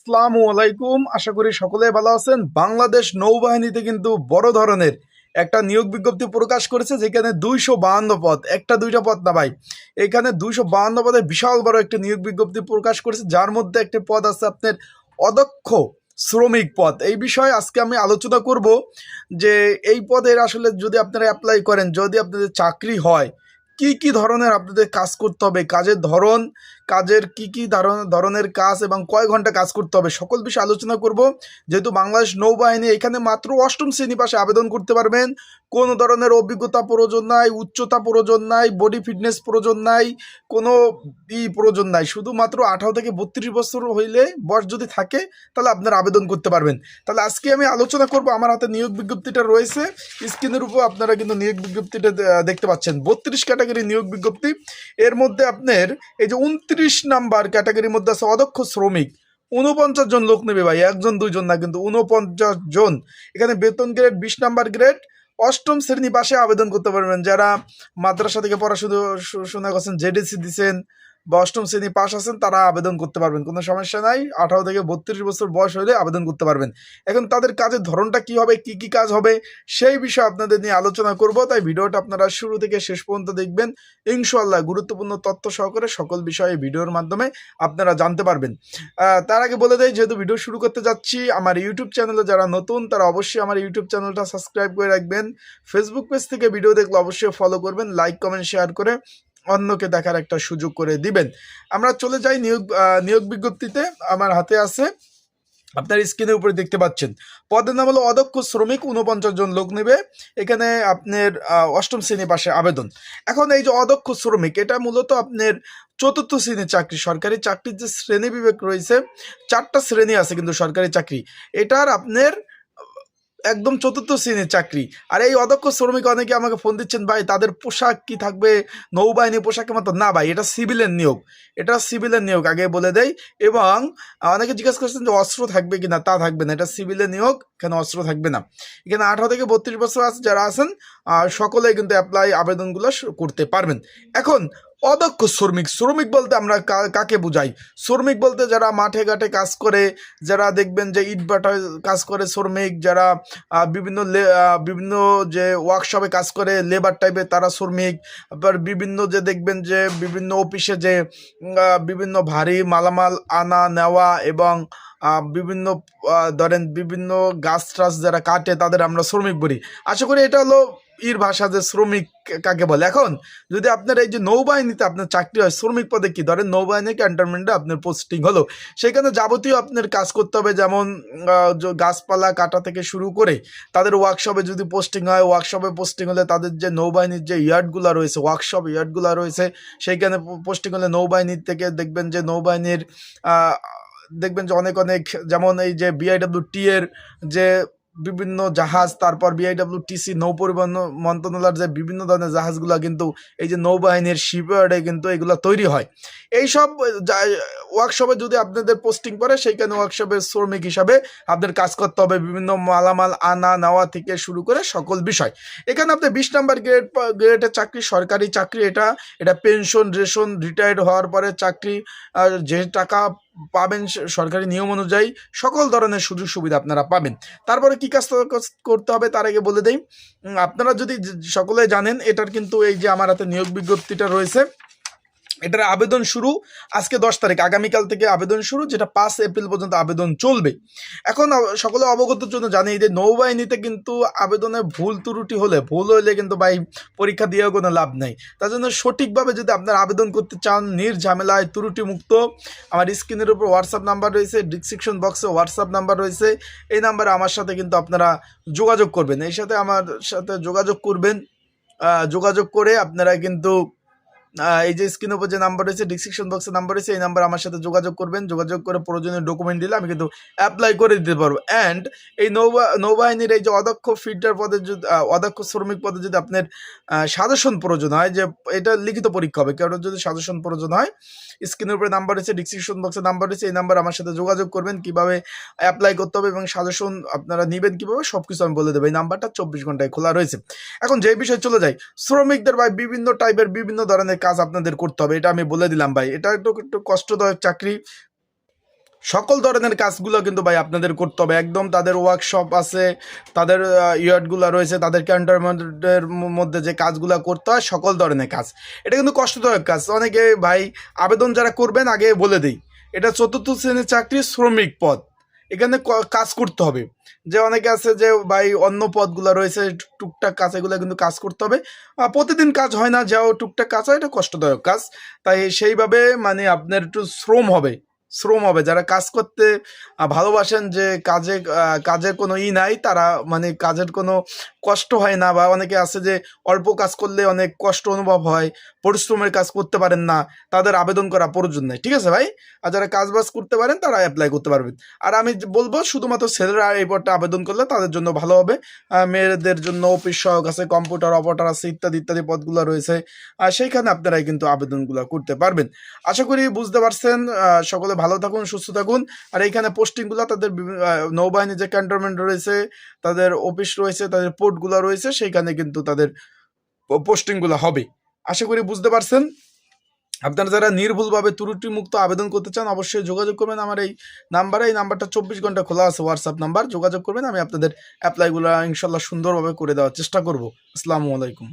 আসসালামু আলাইকুম। আশা করি সকলে ভালো আছেন। বাংলাদেশ নৌবাহিনীতে কিন্তু বড় ধরনের একটা নিয়োগ বিজ্ঞপ্তি প্রকাশ করেছে, যেখানে দুইশো বাহান্ন পদ। একটা, দুইটা পদ না ভাই? এখানে দুইশো বাহান্ন পদে বিশাল বড় একটা নিয়োগ বিজ্ঞপ্তি প্রকাশ করেছে, যার মধ্যে একটা পদ আছে আপনার অদক্ষ শ্রমিক পদ। এই বিষয়ে আজকে আমি আলোচনা করব যে এই পদের আসলে যদি আপনারা অ্যাপ্লাই করেন, যদি আপনাদের চাকরি হয়, কি কি ধরনের আপনাদের কাজ করতে হবে, কাজের ধরন কাজের কি কি ধরন- ধরনের কাজ এবং কয় ঘণ্টা কাজ করতে হবে সকল বিষয়ে আলোচনা করব। যেহেতু বাংলাদেশ নৌবাহিনী এখানে মাত্র অষ্টম শ্রেণি পাশে আবেদন করতে পারবেন। কোনো ধরনের অভিজ্ঞতা প্রয়োজন নাই, উচ্চতা প্রয়োজন নাই বডি ফিটনেস প্রয়োজন নাই, কোনো ই প্রয়োজন নাই। শুধুমাত্র আঠারো থেকে বত্রিশ বছর হইলে বয়স যদি থাকে, তাহলে আপনারা আবেদন করতে পারবেন। তাহলে আজকে আমি আলোচনা করব, আমার হাতে নিয়োগ বিজ্ঞপ্তিটা রয়েছে। স্ক্রিনের উপর আপনারা কিন্তু নিয়োগ বিজ্ঞপ্তিটা দেখতে পাচ্ছেন। বত্রিশ ক্যাটাগরি নিয়োগ বিজ্ঞপ্তি। এর মধ্যে আপনার এই যে উনত্রিশ নাম্বার ক্যাটাগরির মধ্যে আছে অদক্ষ শ্রমিক। উনপঞ্চাশ জন লোক নেবে ভাই, একজন, দুইজন না, কিন্তু উনপঞ্চাশ জন। এখানে বেতন গ্রেড বিশ নাম্বার গ্রেড অষ্টম শ্রেণি পাশে আবেদন করতে পারবেন। যারা মাদ্রাসা থেকে পড়াশোনা শোনা করছেন জেডিসি দিছেন বা অষ্টম শ্রেণি পাশ আছেন, তারা আবেদন করতে পারবেন। কোনো সমস্যা নাই, আঠারো থেকে বত্রিশ বছর বয়স হলে আবেদন করতে পারবেন। এখন তাদের কাজের ধরনটা কি হবে, কি কি কাজ হবে, সেই বিষয়ে আপনাদের নিয়ে আলোচনা করব। তাই ভিডিওটা আপনারা শুরু থেকে শেষ পর্যন্ত দেখবেন। ইনশাল্লাহ গুরুত্বপূর্ণ তথ্য সহকারে সকল বিষয়ে ভিডিওর মাধ্যমে আপনারা জানতে পারবেন। তার আগে বলে দেয় যেহেতু ভিডিও শুরু করতে যাচ্ছি, আমার ইউটিউব চ্যানেলে যারা নতুন, তারা অবশ্যই আমার ইউটিউব চ্যানেলটা সাবস্ক্রাইব করে রাখবেন। ফেসবুক পেজ থেকে ভিডিও দেখলে অবশ্যই ফলো করবেন লাইক কমেন্ট শেয়ার করে অন্যকে দেখার একটা সুযোগ করে দিবেন। আমরা চলে যাই নিয়োগ নিয়োগ বিজ্ঞপ্তিতে। আমার হাতে আছে। আপনার স্ক্রিনের উপরে দেখতে পাচ্ছেন। পদের নাম হলো অদক্ষ শ্রমিক উনপঞ্চাশ জন লোক নেবে। এখানে আপনার অষ্টম শ্রেণি পাশে আবেদন। এখন এই যে অদক্ষ শ্রমিক, এটা মূলত আপনার চতুর্থ শ্রেণির চাকরি। সরকারি চাকরির যে শ্রেণি বিবেক রয়েছে, চারটা শ্রেণি আছে কিন্তু সরকারি চাকরি। এটার আপনার একদম চতুর্থ শ্রেণির চাকরি। আর এই অদক্ষ শ্রমিক অনেকে আমাকে ফোন দিচ্ছেন ভাই তাদের পোশাক কি থাকবে? নৌবাহিনী পোশাকের মতো না ভাই এটা সিভিলের নিয়োগ। এটা সিভিলের নিয়োগ আগে বলে দেয় এবং অনেকে জিজ্ঞেস করছেন যে অস্ত্র থাকবে কি না তা থাকবে না এটা সিভিলের নিয়োগ এখানে অস্ত্র থাকবে না। এখানে আঠারো থেকে বত্রিশ বছর আছে যারা আছেন আহ, সকলেই কিন্তু অ্যাপ্লাই আবেদনগুলো করতে পারবেন। এখন অদক্ষ শ্রমিক। শ্রমিক বলতে আমরা কাকে বুঝাই? শ্রমিক বলতে যারা মাঠে ঘাটে কাজ করে, যারা দেখবেন যে ইট ভাটায় কাজ করে শ্রমিক, যারা বিভিন্ন বিভিন্ন যে ওয়ার্কশপে কাজ করে লেবার টাইপের তারা শ্রমিক। আবার বিভিন্ন যে দেখবেন যে বিভিন্ন অফিসে যে বিভিন্ন ভারী মালামাল আনা, নেওয়া এবং বিভিন্ন ধরেন বিভিন্ন গাছ টাছ যারা কাটে, তাদের আমরা শ্রমিক বলি। আশা করি এটা হলো ইর ভাষা যে শ্রমিক কাকে বলে। এখন যদি আপনার এই যে নৌবাহিনীতে আপনার চাকরি হয়, শ্রমিক পদে কি? ধরেন নৌবাহিনী ক্যান্টনমেন্টে আপনার পোস্টিং হলো। সেখানে যাবতীয় আপনার কাজ করতে হবে, যেমন গাছপালা কাটা থেকে শুরু করে তাদের ওয়ার্কশপে যদি পোস্টিং হয় ওয়ার্কশপে পোস্টিং হলে তাদের যে নৌবাহিনীর যে ইয়ার্ডগুলো রয়েছে ওয়ার্কশপ ইয়ার্ডগুলো রয়েছে, সেইখানে পোস্টিং হলে নৌবাহিনীর থেকে দেখবেন যে নৌবাহিনীর দেখবেন যে অনেক অনেক, যেমন এই যে বিআইডব্লিউ টি এর যে বিভিন্ন জাহাজ, তারপর বিআইডব্লিউ টিসি নৌ পরিবহন মন্ত্রণালয়ের যে বিভিন্ন ধরনের জাহাজগুলো কিন্তু এই যে নৌবাহিনীর শিপইয়ার্ডে কিন্তু এগুলো তৈরি হয়। এইসব ওয়ার্কশপে যদি আপনাদের পোস্টিং পড়ে, সেইখানে ওয়ার্কশপের শ্রমিক হিসাবে আপনাদের কাজ করতে হবে, বিভিন্ন মালামাল আনা, নেওয়া থেকে শুরু করে সকল বিষয়। এখানে আপনি বিশ নাম্বার গ্রেড গ্রেডের চাকরি, সরকারি চাকরি, এটা এটা পেনশন রেশন রিটায়ার্ড হওয়ার পরে চাকরি যে টাকা পাবেন সরকারি নিয়ম অনুযায়ী সকল ধরনের সুযোগ সুবিধা আপনারা পাবেন। তারপরে কি কাজ করতে হবে তার আগে বলে দেই আপনারা যদি সকলে জানেন, এটার কিন্তু এই যে আমার হাতে নিয়োগ বিজ্ঞপ্তিটা রয়েছে এটার আবেদন শুরু আজকে দশ তারিখ, আগামীকাল থেকে আবেদন শুরু, যেটা পাঁচ এপ্রিল পর্যন্ত আবেদন চলবে। এখন সকলে অবগতর জন্য জানি যে নৌবাহিনীতে কিন্তু আবেদনে ভুল ত্রুটি হলে, ভুল হলে কিন্তু ভাই পরীক্ষা দিয়েও কোনো লাভ নেই। তার জন্য সঠিকভাবে যদি আপনারা আবেদন করতে চান নির্ঝামেলায় ত্রুটি মুক্ত আমার স্ক্রিনের উপর হোয়াটসঅ্যাপ নাম্বার রয়েছে ডিসক্রিপশন বক্সে হোয়াটসঅ্যাপ নাম্বার রয়েছে, এই নাম্বারে আমার সাথে কিন্তু আপনারা যোগাযোগ করবেন। এই সাথে আমার সাথে যোগাযোগ করবেন। যোগাযোগ করে আপনারা কিন্তু এই যে স্ক্রিনের উপর যে নাম্বার রয়েছে ডিসক্রিপশন বক্সে নাম্বার রয়েছে, এই নাম্বার আমার সাথে যোগাযোগ করবেন। যোগাযোগ করে প্রয়োজনীয় ডকুমেন্ট দিলে আমি কিন্তু অ্যাপ্লাই করে দিতে পারব। অ্যান্ড এই নৌবা, নৌবাহিনীর এই যে অদক্ষ ফিল্টার পদে যদি অদক্ষ শ্রমিক পদে যদি আপনার সাজেশন প্রয়োজন হয়, যে এটা লিখিত পরীক্ষা হবে। কারণ যদি সাজেশন প্রয়োজন হয় স্ক্রিনের উপরে নাম্বার রয়েছে ডিসক্রিপশন বক্সে নাম্বার রয়েছে, এই নাম্বার আমার সাথে যোগাযোগ করবেন, কীভাবে অ্যাপ্লাই করতে হবে এবং সাজেশন আপনারা নেবেন কীভাবে সব কিছু আমি বলে দেবো। এই নাম্বারটা চব্বিশ ঘন্টায় খোলা রয়েছে। এখন যে বিষয় চলে যাই, শ্রমিকদের বা বিভিন্ন টাইপের বিভিন্ন ধরনের কাজ আপনাদের করতে হবে, এটা আমি বলে দিলাম ভাই। এটা একটু একটু কষ্টদায়ক চাকরি। সকল ধরনের কাজগুলো কিন্তু ভাই আপনাদের করতে হবে। একদম তাদের ওয়ার্কশপ আছে, তাদের ইয়ার্ডগুলো রয়েছে, তাদের ক্যান্টনমেন্টের মধ্যে যে কাজগুলো করতে হয়, সকল ধরনের কাজ। এটা কিন্তু কষ্টদায়ক কাজ। অনেকে ভাই আবেদন যারা করবেন, আগে বলে দিই। এটা চতুর্থ শ্রেণির চাকরি, শ্রমিক পদ। এখানে কাজ করতে হবে। যে অনেকে আছে যে, ভাই, অন্য পদগুলো রয়েছে, টুকটাক কাজ, এগুলো কিন্তু কাজ করতে হবে। প্রতিদিন কাজ হয় না, যাও, টুকটাক কাজ হয়, এটা কষ্টদায়ক কাজ। তাই সেইভাবে মানে আপনার একটু শ্রম হবে। শ্রম হবে, যারা কাজ করতে ভালোবাসেন যে কাজে কাজের কোনো ই নাই, তারা মানে কাজের কোনো কষ্ট হয় না বা অনেকে আছে যে অল্প কাজ করলে অনেক কষ্ট অনুভব হয়, পরিশ্রমের কাজ করতে পারেন না, তাদের আবেদন করা প্রয়োজন নেই, ঠিক আছে ভাই? আর যারা কাজ বাজ করতে পারেন, তারা অ্যাপ্লাই করতে পারবেন। আর আমি বলব, শুধুমাত্র ছেলেরা এই পদটা আবেদন করলে তাদের জন্য ভালো হবে মেয়েদের জন্য অফিস সহায়ক আছে, কম্পিউটার, অপারেটর আছে, ইত্যাদি ইত্যাদি পদগুলো রয়েছে, আর সেইখানে আপনারাই কিন্তু আবেদনগুলো করতে পারবেন। আশা করি বুঝতে পারছেন সকলে ভালো থাকুন, সুস্থ থাকুন। আর এইখানে পোস্টিংগুলো তাদের নৌবাহিনী যে ক্যান্টনমেন্ট রয়েছে, তাদের অফিস রয়েছে, তাদের পোর্টগুলো রয়েছে, সেইখানে কিন্তু তাদের পোস্টিংগুলো হবে। আশা করি বুঝতে পারছেন। আপনারা যারা নির্ভুলভাবে ত্রুটি মুক্ত আবেদন করতে চান, অবশ্যই যোগাযোগ করবেন। আমার এই নাম্বারে, এই নাম্বারটা চব্বিশ ঘণ্টা খোলা আছে হোয়াটসঅ্যাপ নাম্বার। যোগাযোগ করবেন, আমি আপনাদের অ্যাপ্লাইগুলো ইনশাল্লাহ সুন্দরভাবে করে দেওয়ার চেষ্টা করব। আসসালামু আলাইকুম।